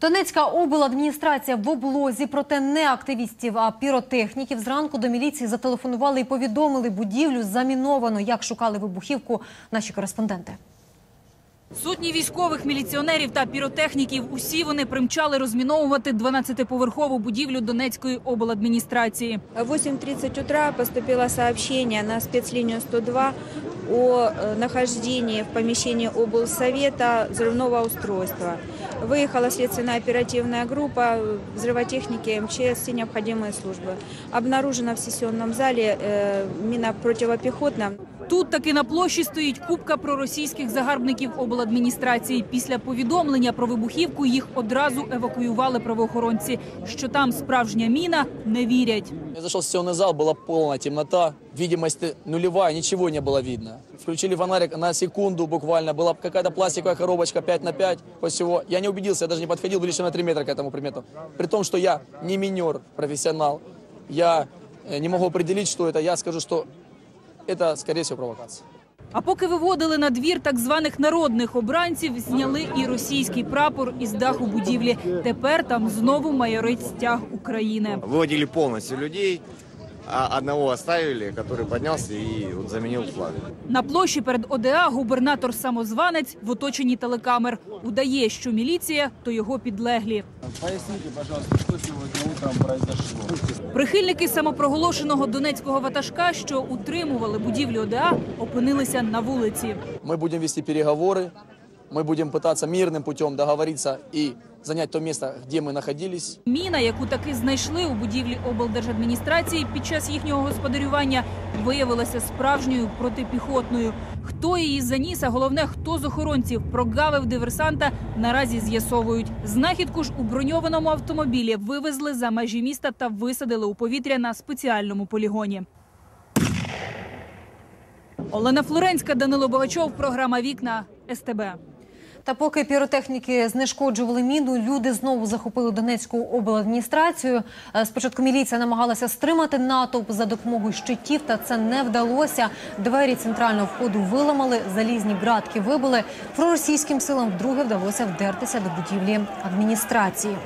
Донецька обладміністрація в облозі, проте не активістів, а піротехніків. Зранку до міліції зателефонували і повідомили, будівлю заміновано. Як шукали вибухівку наші кореспонденти. Сотні військових, міліціонерів та піротехніків – усі вони примчали розміновувати 12-поверхову будівлю Донецької обладміністрації. В 8.30 утра поступило сообщение на спецлинию 102 о э, нахождении в помещении облсовета взрывного устройства. Выехала следственная оперативная группа, взрывотехники, МЧС, все необходимые службы. Обнаружена в сессионном зале э, мина противопехотная. Тут таки на площі стоїть купка проросійських загарбників обладміністрації. Після повідомлення про вибухівку їх одразу евакуювали правоохоронці. Що там справжня міна, не вірять. Я зашел в сессионный зал, была полная темнота, видимость нулевая, ничего не было видно. Включили фонарик на секунду буквально, была какая-то пластиковая коробочка 5 на 5, после всего. Я не убедился, я даже не подходил ближе на 3 метра к этому предмету. При том, что я не минер, профессионал, я э, не могу определить, что это, я скажу, что это, скорее всего, провокация. А поки виводили на двір так званих народних обранців, зняли і російський прапор із даху будівлі. Тепер там знову майорить стяг України. Виводили повністю людей, одного оставили, который поднялся и вот заменил флаг. На площі перед ОДА губернатор-самозванець в оточенні телекамер. Удає, що міліція – то його підлеглі. Поясните, пожалуйста, что сегодня утром произошло? Прихильники самопроголошеного донецького ватажка, що утримували будівлю ОДА, опинилися на вулиці. Мы будем вести переговоры, мы будем пытаться мирным путем договориться и занять то место, где мы находились. Міна, яку таки знайшли у будівлі облдержадміністрації під час їхнього господарювання, виявилася справжньою протипіхотною. Хто її заніс, а головне, хто з охоронців прогавив диверсанта, наразі з'ясовують. Знахідку ж у броньованому автомобілі вивезли за межі міста та висадили у повітря на спеціальному полігоні. Олена Флоренська, Данило Богачов, програма Вікна СТБ. Та поки піротехніки знешкоджували міну, люди знову захопили Донецьку обладміністрацію. Е, Спочатку міліція намагалася стримати натовп за допомогою щитів, та це не вдалося. Двері центрального входу виламали, залізні братки вибили. Проросійським силам вдруге вдалося вдертися до будівлі адміністрації.